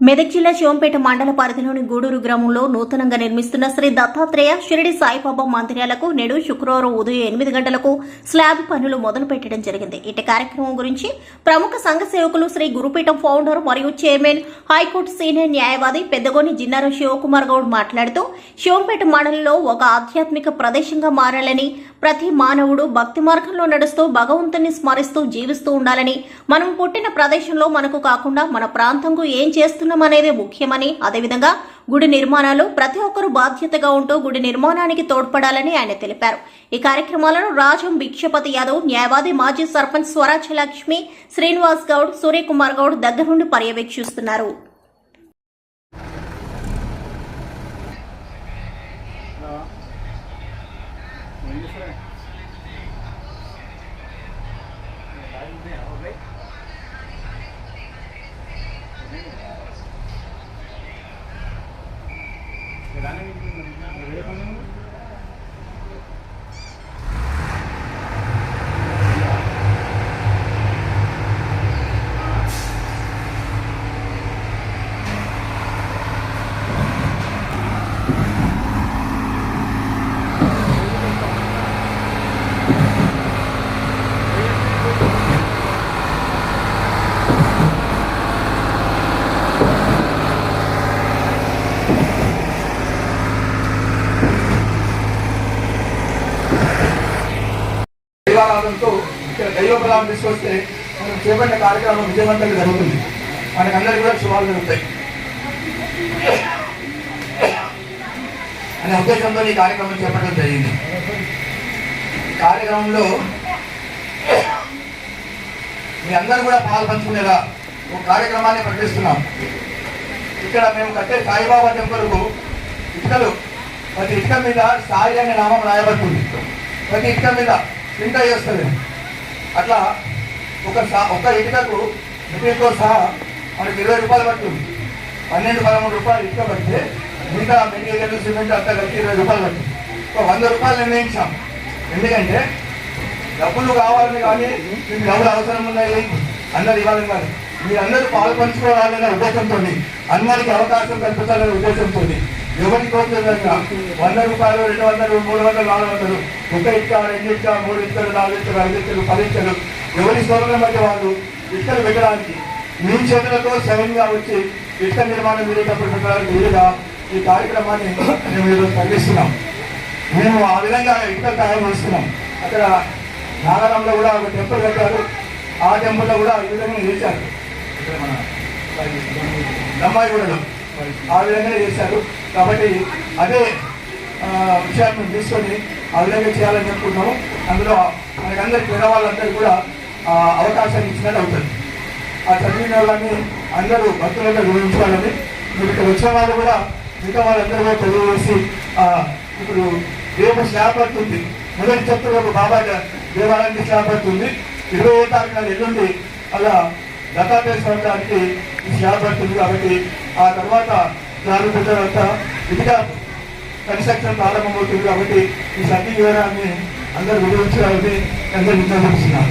మెదక్ జిల్లా శివంపేట మండల పరిధిలోని గూడూరు గ్రామంలో నూతనంగా నిర్మిస్తున్న శ్రీ దత్తాత్రేయ షిరిడి సాయిబాబా మందిరాలకు నేడు శుక్రవారం ఉదయం ఎనిమిది గంటలకు స్లాబ్ పనులు మొదలు పెట్టడం జరిగింది. ఇటు కార్యక్రమం గురించి ప్రముఖ సంఘ సేవకులు శ్రీ గురుపీఠం ఫౌండర్ మరియు చైర్మన్ హైకోర్టు సీనియర్ న్యాయవాది పెద్దగోని జిన్నారం శివకుమార్ గౌడ్ మాట్లాడుతూ శివంపేట మండలంలో ఒక ఆధ్యాత్మిక ప్రదేశంగా మారాలని ప్రతి మానవుడు భక్తి మార్గంలో నడుస్తూ భగవంతుని స్మరిస్తూ జీవిస్తూ ఉండాలని మనం పుట్టిన ప్రదేశంలో మనకు కాకుండా మన ప్రాంతంకు ఏం చేస్తున్నామనేది ముఖ్యమని అదేవిధంగా గుడి నిర్మాణాలు ప్రతి ఒక్కరూ బాధ్యతగా ఉంటూ గుడి నిర్మాణానికి తోడ్పడాలని ఆయన తెలిపారు. ఈ కార్యక్రమాలను రాజం భిక్షపతి యాదవ్ న్యాయవాది మాజీ సర్పంచ్ స్వరాజ్ లక్ష్మి శ్రీనివాస్ గౌడ్ సూర్యకుమార్ గౌడ్ దగ్గరుండి పర్యవేక్షిస్తున్నారు. దైవారాధనతో ఇక్కడ దైవ బలాన్ని తీసుకొస్తే మనం చేపట్టిన కార్యక్రమం విజయవంతంగా జరుగుతుంది. మనకందరికీ కూడా శుభాలు జరుగుతాయి. అనే ఉద్దేశంతో ఈ కార్యక్రమం చేపట్టడం జరిగింది. కార్యక్రమంలో మీ అందరూ కూడా పాలు పంచుకునేలా ఒక కార్యక్రమాన్ని ప్రకటిస్తున్నాం. ఇక్కడ మేము కట్టే సాయిబాబా టెంపుల్కు ఇటుకలు ప్రతి ఇటుక మీద సాయి అనే నామం రాయబడుతుంది. ప్రతి ఇటుక మీద ప్రింట్ చేస్తుంది అట్లా ఒక సా ఒక ఇటుకకు ఇటుకతో సహా మనకి ఇరవై రూపాయలు పడుతుంది. పన్నెండు పదమూడు రూపాయలు ఇటుక పడితే మిగతా మెటీరియల్ సిమెంట్ అంతా కలిసి ఇరవై రూపాయలు పడుతుంది. ఒక వంద రూపాయలు నిర్ణయించాం. ఎందుకంటే డబ్బులు కావాలని కానీ మీకు డబ్బులు అవసరం ఉన్నాయి. అందరు ఇవ్వాలని కానీ మీరందరూ పాలు పంచుకోవాలనే ఉద్దేశంతో అందరికీ అవకాశం కల్పించాలనే ఉద్దేశంతో ఎవరికి కోరుతుందంగా వంద రూపాయలు రెండు వందలు మూడు వందలు నాలుగు వందలు. ఒక ఇచ్చారు రెండు ఇచ్చారు మూడు ఇటుకలు నాలుగు ఇటుకలు ఐదు ఇటుకలు పది ఇటుకలు ఎవరి స్తోత్రం మధ్య వాళ్ళు ఇటుకలు పెట్టడానికి మీ చేతులతో స్వయంగా వచ్చి ఇష్ట నిర్మాణం మీరేటప్పుడు పెట్టడానికి వీలుగా ఈ కార్యక్రమాన్ని మేము ఈరోజు మేము ఆ విధంగా ఇటుకలు తయారు చేస్తున్నాం. అక్కడ నాగరంలో కూడా ఒక టెంపుల్ కట్టారు. ఆ టెంపుల్లో కూడా ఈ విధంగా చేశారు. ఇక్కడ మన దమ్మాయిగూడలో ఆ విధంగానే చేశారు. కాబట్టి అదే విషయాన్ని తీసుకొని ఆ విధంగా చేయాలని అనుకుంటున్నాము అందులో మనకందరికి పేదవాళ్ళందరూ కూడా అవకాశాన్ని ఇచ్చినట్టు అవుతుంది. ఆ చదివిన వాళ్ళని అందరూ భక్తులుగా గురించుకోవాలని మీరు ఇక్కడ వచ్చిన వాళ్ళు కూడా మిగతా వాళ్ళందరూ కూడా తెలియజేసి ఇప్పుడు రేపు స్లాబ్ పడుతుంది మొదటి చెప్తున్న రేపు బాబా దేవాలయానికి స్లాబ్ పడుతుంది ఇరవై ఏ తారీఖున ఎల్లుండి అలా దత్తాత్రేయ స్వామి స్లాబ్ పడుతుంది కాబట్టి ఆ తర్వాత స్లాబ్ తర్వాత ఇదిగా కన్స్ట్రక్షన్ ప్రారంభమవుతుంది కాబట్టి ఈ సతీ వివరాన్ని అందరూ వివరించాలని అందరూ విజ్ఞాపిస్తున్నారు